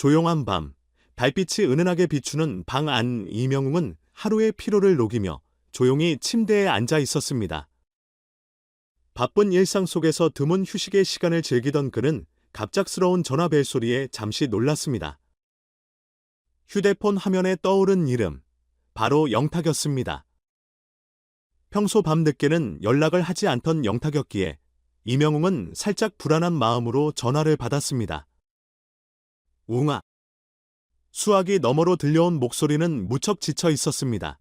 조용한 밤, 달빛이 은은하게 비추는 방 안 이명웅은 하루의 피로를 녹이며 조용히 침대에 앉아 있었습니다. 바쁜 일상 속에서 드문 휴식의 시간을 즐기던 그는 갑작스러운 전화 벨 소리에 잠시 놀랐습니다. 휴대폰 화면에 떠오른 이름, 바로 영탁이었습니다. 평소 밤늦게는 연락을 하지 않던 영탁이었기에 이명웅은 살짝 불안한 마음으로 전화를 받았습니다. 웅아. 수화기 너머로 들려온 목소리는 무척 지쳐 있었습니다.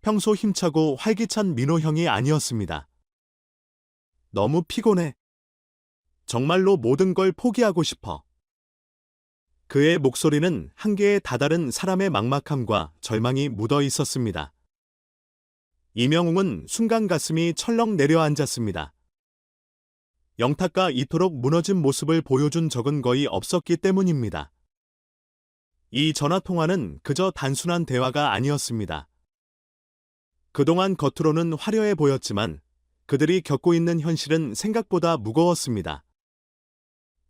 평소 힘차고 활기찬 민호 형이 아니었습니다. 너무 피곤해. 정말로 모든 걸 포기하고 싶어. 그의 목소리는 한계에 다다른 사람의 막막함과 절망이 묻어 있었습니다. 이명웅은 순간 가슴이 철렁 내려앉았습니다. 영탁과 이토록 무너진 모습을 보여준 적은 거의 없었기 때문입니다. 이 전화통화는 그저 단순한 대화가 아니었습니다. 그동안 겉으로는 화려해 보였지만 그들이 겪고 있는 현실은 생각보다 무거웠습니다.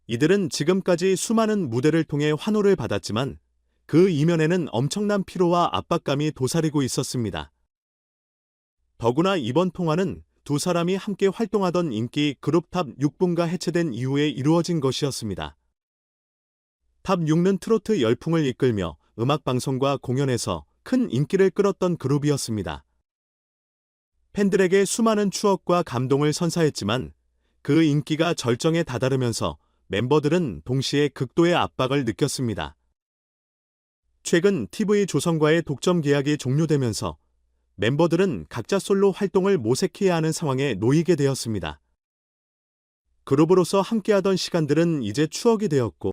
이들은 지금까지 수많은 무대를 통해 환호를 받았지만 그 이면에는 엄청난 피로와 압박감이 도사리고 있었습니다. 더구나 이번 통화는 두 사람이 함께 활동하던 인기 그룹 탑 6분가 해체된 이후에 이루어진 것이었습니다. 탑 6는 트로트 열풍을 이끌며 음악 방송과 공연에서 큰 인기를 끌었던 그룹이었습니다. 팬들에게 수많은 추억과 감동을 선사했지만 그 인기가 절정에 다다르면서 멤버들은 동시에 극도의 압박을 느꼈습니다. 최근 TV 조선과의 독점 계약이 종료되면서 멤버들은 각자 솔로 활동을 모색해야 하는 상황에 놓이게 되었습니다. 그룹으로서 함께하던 시간들은 이제 추억이 되었고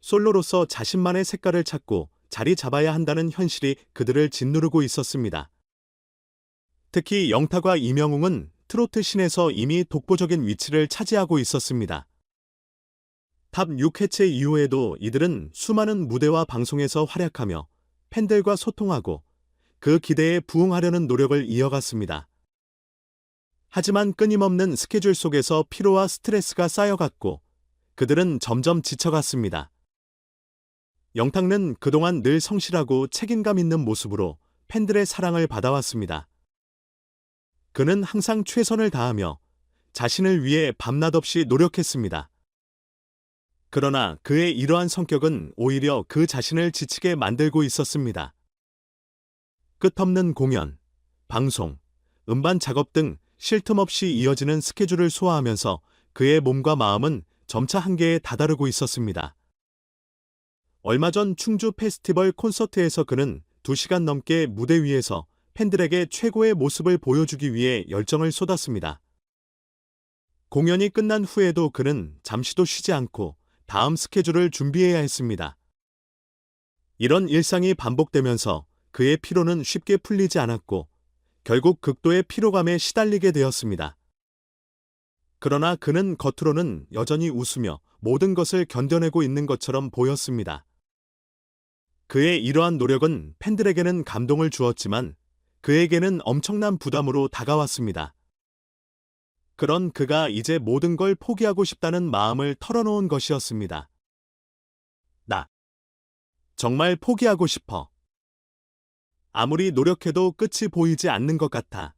솔로로서 자신만의 색깔을 찾고 자리 잡아야 한다는 현실이 그들을 짓누르고 있었습니다. 특히 영탁과 이명웅은 트로트 신에서 이미 독보적인 위치를 차지하고 있었습니다. 탑 6회체 이후에도 이들은 수많은 무대와 방송에서 활약하며 팬들과 소통하고 그 기대에 부응하려는 노력을 이어갔습니다. 하지만 끊임없는 스케줄 속에서 피로와 스트레스가 쌓여갔고 그들은 점점 지쳐갔습니다. 영탁는 그동안 늘 성실하고 책임감 있는 모습으로 팬들의 사랑을 받아왔습니다. 그는 항상 최선을 다하며 자신을 위해 밤낮 없이 노력했습니다. 그러나 그의 이러한 성격은 오히려 그 자신을 지치게 만들고 있었습니다. 끝없는 공연, 방송, 음반 작업 등 쉴 틈 없이 이어지는 스케줄을 소화하면서 그의 몸과 마음은 점차 한계에 다다르고 있었습니다. 얼마 전 충주 페스티벌 콘서트에서 그는 2시간 넘게 무대 위에서 팬들에게 최고의 모습을 보여주기 위해 열정을 쏟았습니다. 공연이 끝난 후에도 그는 잠시도 쉬지 않고 다음 스케줄을 준비해야 했습니다. 이런 일상이 반복되면서 그의 피로는 쉽게 풀리지 않았고 결국 극도의 피로감에 시달리게 되었습니다. 그러나 그는 겉으로는 여전히 웃으며 모든 것을 견뎌내고 있는 것처럼 보였습니다. 그의 이러한 노력은 팬들에게는 감동을 주었지만 그에게는 엄청난 부담으로 다가왔습니다. 그런 그가 이제 모든 걸 포기하고 싶다는 마음을 털어놓은 것이었습니다. 나. 정말 포기하고 싶어. 아무리 노력해도 끝이 보이지 않는 것 같아.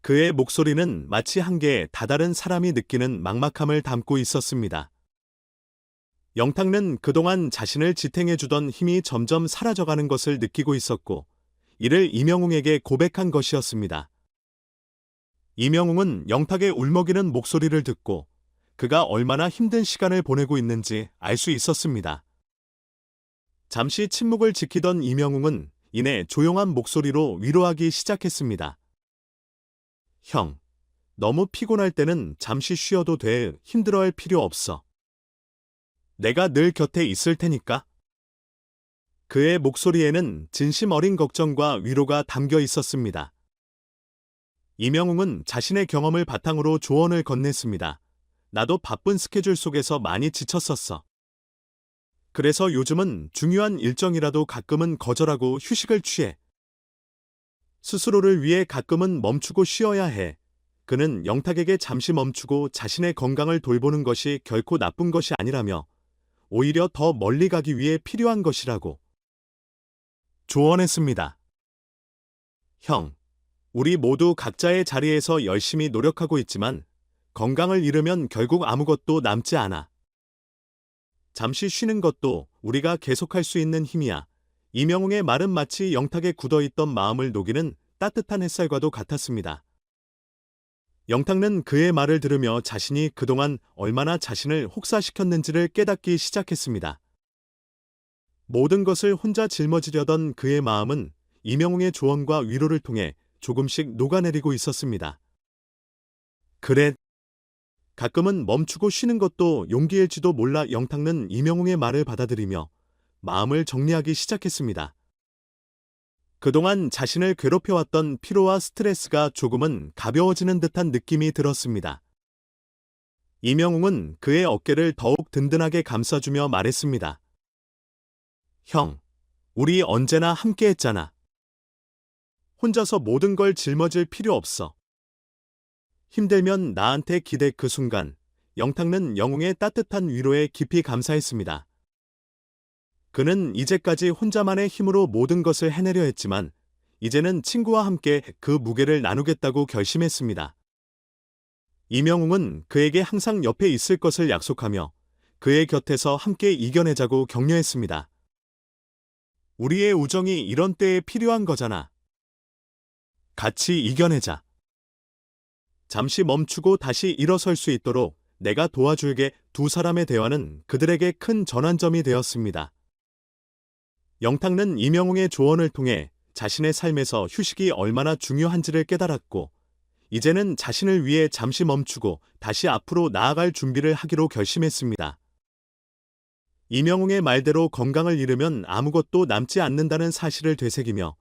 그의 목소리는 마치 한계에 다다른 사람이 느끼는 막막함을 담고 있었습니다. 영탁는 그동안 자신을 지탱해주던 힘이 점점 사라져가는 것을 느끼고 있었고, 이를 이명웅에게 고백한 것이었습니다. 이명웅은 영탁의 울먹이는 목소리를 듣고 그가 얼마나 힘든 시간을 보내고 있는지 알 수 있었습니다. 잠시 침묵을 지키던 이명웅은 이내 조용한 목소리로 위로하기 시작했습니다. 형, 너무 피곤할 때는 잠시 쉬어도 돼. 힘들어할 필요 없어. 내가 늘 곁에 있을 테니까. 그의 목소리에는 진심 어린 걱정과 위로가 담겨 있었습니다. 이명웅은 자신의 경험을 바탕으로 조언을 건넸습니다. 나도 바쁜 스케줄 속에서 많이 지쳤었어. 그래서 요즘은 중요한 일정이라도 가끔은 거절하고 휴식을 취해. 스스로를 위해 가끔은 멈추고 쉬어야 해. 그는 영탁에게 잠시 멈추고 자신의 건강을 돌보는 것이 결코 나쁜 것이 아니라며 오히려 더 멀리 가기 위해 필요한 것이라고 조언했습니다. 형, 우리 모두 각자의 자리에서 열심히 노력하고 있지만 건강을 잃으면 결국 아무것도 남지 않아. 잠시 쉬는 것도 우리가 계속할 수 있는 힘이야. 이명웅의 말은 마치 영탁에 굳어있던 마음을 녹이는 따뜻한 햇살과도 같았습니다. 영탁는 그의 말을 들으며 자신이 그동안 얼마나 자신을 혹사시켰는지를 깨닫기 시작했습니다. 모든 것을 혼자 짊어지려던 그의 마음은 이명웅의 조언과 위로를 통해 조금씩 녹아내리고 있었습니다. 그래. 가끔은 멈추고 쉬는 것도 용기일지도 몰라 영탁는 이명웅의 말을 받아들이며 마음을 정리하기 시작했습니다. 그동안 자신을 괴롭혀왔던 피로와 스트레스가 조금은 가벼워지는 듯한 느낌이 들었습니다. 이명웅은 그의 어깨를 더욱 든든하게 감싸주며 말했습니다. 형, 우리 언제나 함께 했잖아. 혼자서 모든 걸 짊어질 필요 없어. 힘들면 나한테 기대 그 순간, 영탁는 영웅의 따뜻한 위로에 깊이 감사했습니다. 그는 이제까지 혼자만의 힘으로 모든 것을 해내려 했지만, 이제는 친구와 함께 그 무게를 나누겠다고 결심했습니다. 이명웅은 그에게 항상 옆에 있을 것을 약속하며 그의 곁에서 함께 이겨내자고 격려했습니다. 우리의 우정이 이런 때에 필요한 거잖아. 같이 이겨내자. 잠시 멈추고 다시 일어설 수 있도록 내가 도와줄게 두 사람의 대화는 그들에게 큰 전환점이 되었습니다. 영탁는 이명웅의 조언을 통해 자신의 삶에서 휴식이 얼마나 중요한지를 깨달았고, 이제는 자신을 위해 잠시 멈추고 다시 앞으로 나아갈 준비를 하기로 결심했습니다. 이명웅의 말대로 건강을 잃으면 아무것도 남지 않는다는 사실을 되새기며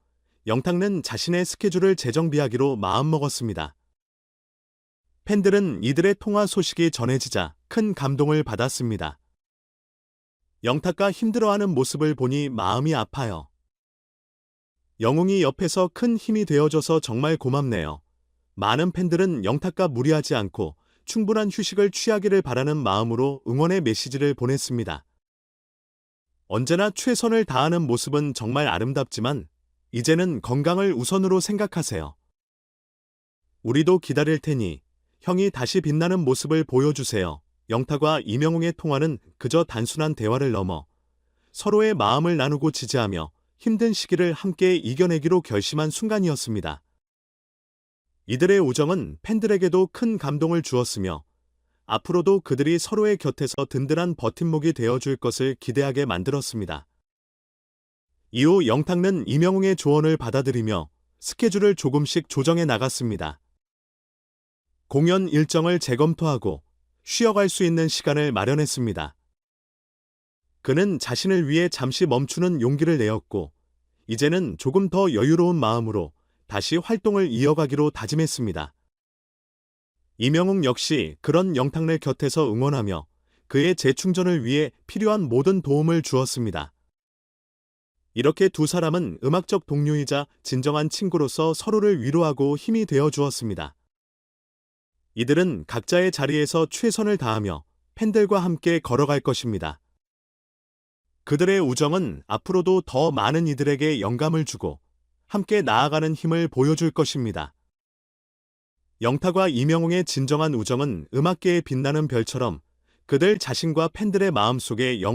영탁는 자신의 스케줄을 재정비하기로 마음먹었습니다. 팬들은 이들의 통화 소식이 전해지자 큰 감동을 받았습니다. 영탁과 힘들어하는 모습을 보니 마음이 아파요. 영웅이 옆에서 큰 힘이 되어줘서 정말 고맙네요. 많은 팬들은 영탁과 무리하지 않고 충분한 휴식을 취하기를 바라는 마음으로 응원의 메시지를 보냈습니다. 언제나 최선을 다하는 모습은 정말 아름답지만 이제는 건강을 우선으로 생각하세요. 우리도 기다릴 테니 형이 다시 빛나는 모습을 보여주세요. 영탁과 이명웅의 통화는 그저 단순한 대화를 넘어 서로의 마음을 나누고 지지하며 힘든 시기를 함께 이겨내기로 결심한 순간이었습니다. 이들의 우정은 팬들에게도 큰 감동을 주었으며 앞으로도 그들이 서로의 곁에서 든든한 버팀목이 되어줄 것을 기대하게 만들었습니다. 이후 영탁는 이명웅의 조언을 받아들이며 스케줄을 조금씩 조정해 나갔습니다. 공연 일정을 재검토하고 쉬어갈 수 있는 시간을 마련했습니다. 그는 자신을 위해 잠시 멈추는 용기를 내었고, 이제는 조금 더 여유로운 마음으로 다시 활동을 이어가기로 다짐했습니다. 이명웅 역시 그런 영탁을 곁에서 응원하며 그의 재충전을 위해 필요한 모든 도움을 주었습니다. 이렇게 두 사람은 음악적 동료이자 진정한 친구로서 서로를 위로하고 힘이 되어 주었습니다. 이들은 각자의 자리에서 최선을 다하며 팬들과 함께 걸어갈 것입니다. 그들의 우정은 앞으로도 더 많은 이들에게 영감을 주고 함께 나아가는 힘을 보여줄 것입니다. 영탁과 이명웅의 진정한 우정은 음악계에 빛나는 별처럼 그들 자신과 팬들의 마음속에 영